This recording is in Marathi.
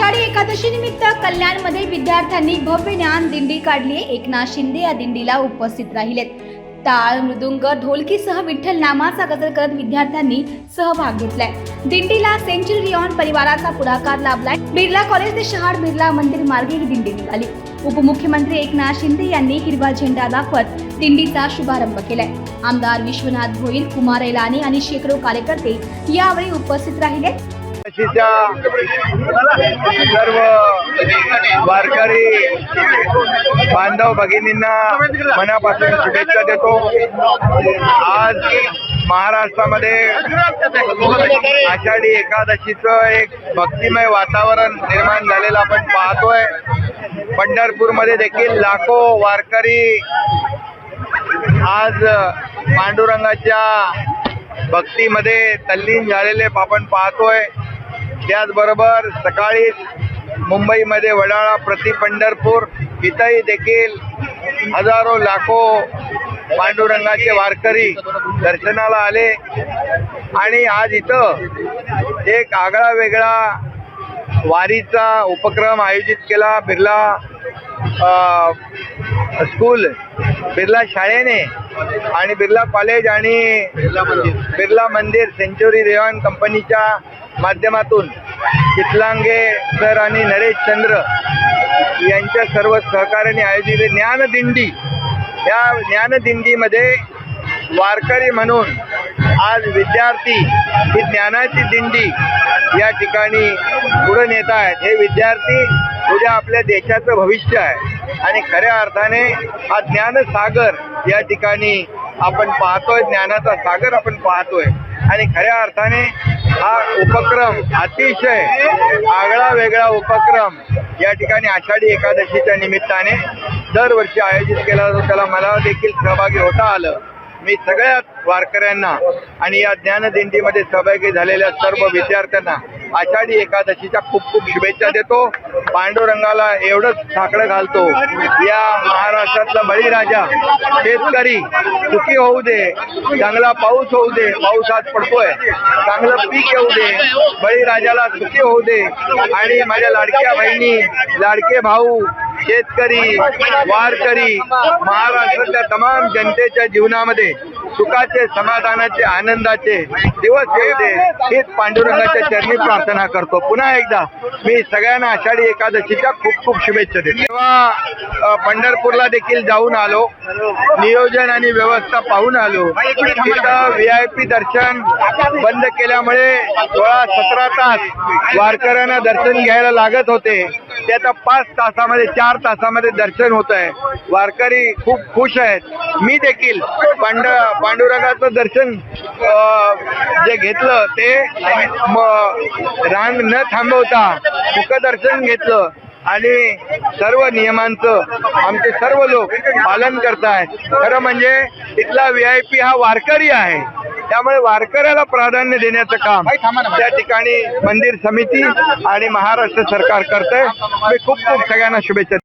वर्षीनिमित्त कल्याणमध्ये विद्यार्थ्यांनी भव्य ज्ञान दिंडी काढली. एकनाथ शिंदे या दिंडीला उपस्थित राहिलेत. टाळ मृदुंग ढोलकीसह विठ्ठल नामाचा गजर करत विद्यार्थ्यांनी सहभाग घेतलाय. दिंडीला सेंचुरियॉन परिवाराचा पुढाकार लाभलाय. बिर्ला कॉलेज ते शहाड बिर्ला मंदिर मार्गे ही दिंडी निघाली. उपमुख्यमंत्री एकनाथ शिंदे यांनी हिरवा झेंडा दाखवत दिंडीचा शुभारंभ केलाय. आमदार विश्वनाथ भोईर कुमार एलानी आणि शेकडो कार्यकर्ते यावेळी उपस्थित राहिले. सर्व वारकरी बांधव भगिनींना मनापासून शुभेच्छा देतो. आज महाराष्ट्रामध्ये आषाढी एकादशीचं एक भक्तिमय वातावरण निर्माण झालेलं आपण पाहतोय. पंढरपूरमध्ये देखील लाखो वारकरी आज पांडुरंगाच्या भक्तीमध्ये तल्लीन झालेले आपण पाहतोय. त्याचबरोबर सकाळी मुंबईमध्ये वडाळा प्रति पंढरपूर इथंही देखील हजारो लाखो पांडुरंगाचे वारकरी दर्शनाला आले. आणि आज इथं एक आगळा वेगळा वारीचा उपक्रम आयोजित केला. बिर्ला स्कूल बिर्ला शाळेने आणि बिर्ला कॉलेज आणि बिर्ला मंदिर. सेंच्युरी रेवॉन कंपनीच्या माध्यमातून चितलांगे सर आणि नरेश चंद्र यांच्या सर्व सहकार्याने आयोजित ज्ञानदिंडी या ज्ञानदिंडीमध्ये वारकरी म्हणून आज विद्यार्थी ही ज्ञानाची दिंडी या ठिकाणी पुढे नेत आहेत. हे विद्यार्थी उद्या आपल्या देशाचं भविष्य आहे. आणि खऱ्या अर्थाने हा ज्ञानसागर या ठिकाणी आपण पाहतोय ज्ञानाचा सागर आपण पाहतोय. आणि खऱ्या अर्थाने हा उपक्रम अतिशय आगळा वेगळा उपक्रम या ठिकाणी आषाढी एकादशीच्या निमित्ताने दरवर्षी आयोजित केला जातो. त्याला मला देखील सहभागी होता आलं. मी सगळ्या वारकऱ्यांना आणि या ज्ञानदिंडीमध्ये सहभागी झालेल्या सर्व विद्यार्थ्यांना आषाढी एकादशीच्या खूप खूप शुभेच्छा देतो. पांडुरंगाला एवढंच साकडं घालतो. या महाराष्ट्रातला बळीराजा शेतकरी सुखी होऊ दे चांगला पाऊस होऊ दे पाऊस आज पडतोय. चांगलं पीक येऊ दे बळीराजाला सुखी होऊ दे. आणि माझ्या लाडक्या बहिणी लाडके भाऊ शेतकरी वारकरी महाराष्ट्रातल्या तमाम जनतेच्या जीवनामध्ये सुखाचे समाधानाचे आनंदाचे दिवस येऊ दे हीच पांडुरंगाच्या चरणी प्रार्थना करतो. पुन्हा एकदा मी सगळ्यांना आषाढी एकादशीच्या खूप खूप शुभेच्छा देतो. तेव्हा पंढरपूरला देखील जाऊन आलो. नियोजन आणि व्यवस्था पाहून आलो. तिथं व्ही आय पी दर्शन बंद केल्यामुळे सोळा सतरा तास वारकऱ्यांना दर्शन घ्यायला लागत होते. त्याचा पाच तासामध्ये चार तासामध्ये दर्शन होत आहे. वारकरी खूप खुश आहेत. मी देखील पांड पांडुरंगाचं दर्शन जे घेतलं ते रांग न थांबवता मुखदर्शन घेतलं आणि सर्व नियमांचं आमचे सर्व लोक पालन करत आहेत खरं म्हणजे तिथला व्ही आय पी हा वारकरी आहे. त्यामुळे वारकऱ्याला प्राधान्य देण्याचं काम त्या ठिकाणी मंदिर समिती आणि महाराष्ट्र सरकार करतंय. मी खूप खूप सगळ्यांना शुभेच्छा